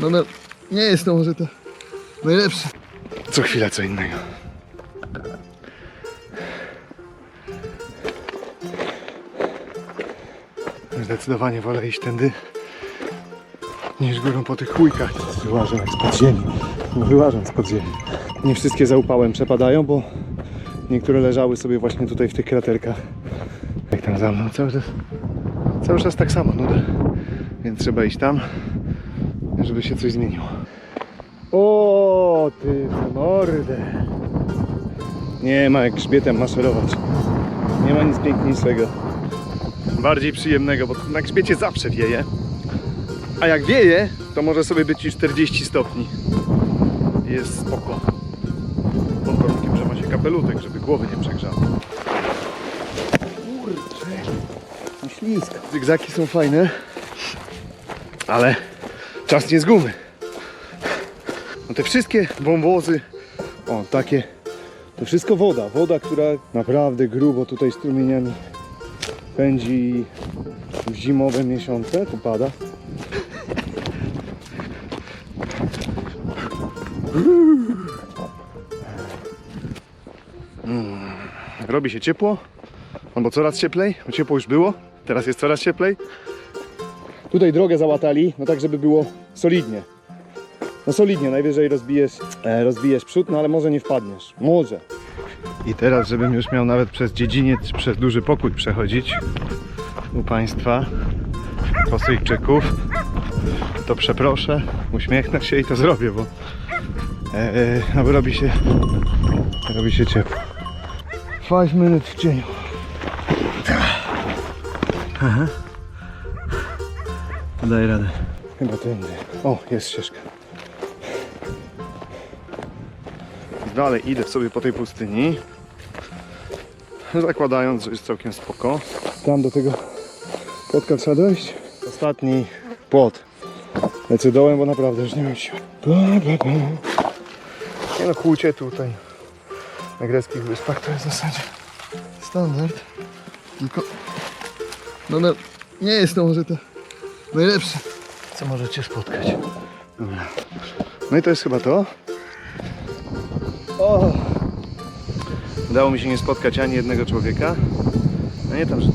No, no nie jest to może to najlepsze. Co chwila co innego. Zdecydowanie wolę iść tędy niż górą po tych chujkach. Wyłażę jak z podziemi. No, wyłażę z podziemi. Nie wszystkie zaupałem przepadają, bo niektóre leżały sobie właśnie tutaj w tych kraterkach. Jak tam za mną cały czas, cały czas tak samo nuda. Więc trzeba iść tam, żeby się coś zmieniło. O, ty mordę. Nie ma jak grzbietem maszerować. Nie ma nic piękniejszego. Bardziej przyjemnego, bo na grzbiecie zawsze wieje. A jak wieje, to może sobie być i 40 stopni. Jest spoko. Pod warunkiem, że ma się kapelutek, żeby głowy nie przegrzało. Kurczę, ślisko. Zygzaki są fajne, ale czas nie z gumy. No te wszystkie wąwozy, o takie, to wszystko woda. Woda, która naprawdę grubo tutaj strumieniami pędzi w zimowe miesiące, tu pada. Mm, Robi się ciepło, albo coraz cieplej, bo ciepło już było, teraz jest coraz cieplej. Tutaj drogę załatali, no tak żeby było solidnie. No solidnie, najwyżej rozbijesz, e, rozbijesz przód, no ale może nie wpadniesz. Może. I teraz, żebym już miał nawet przez dziedziniec, czy przez duży pokój przechodzić u Państwa, Posyjczyków, to przeproszę, uśmiechnę się i to zrobię, bo, e, e, no bo robi się, robi się ciepło. 5 minut w cieniu. Aha. Daj radę. Chyba tędy. O, jest ścieżka. Dalej idę sobie po tej pustyni. Zakładając, że jest całkiem spoko. Tam do tego płotka trzeba dojść. Ostatni płot. Lecę dołem, bo naprawdę już nie mam siły. Ba, ba, ba. Nie no, kłucie tutaj na greckich wyspach to jest w zasadzie standard. Tylko no, no nie jest to może to najlepsze, co możecie spotkać. Dobra. No i to jest chyba to. O! Udało mi się nie spotkać ani jednego człowieka. No nie tam, że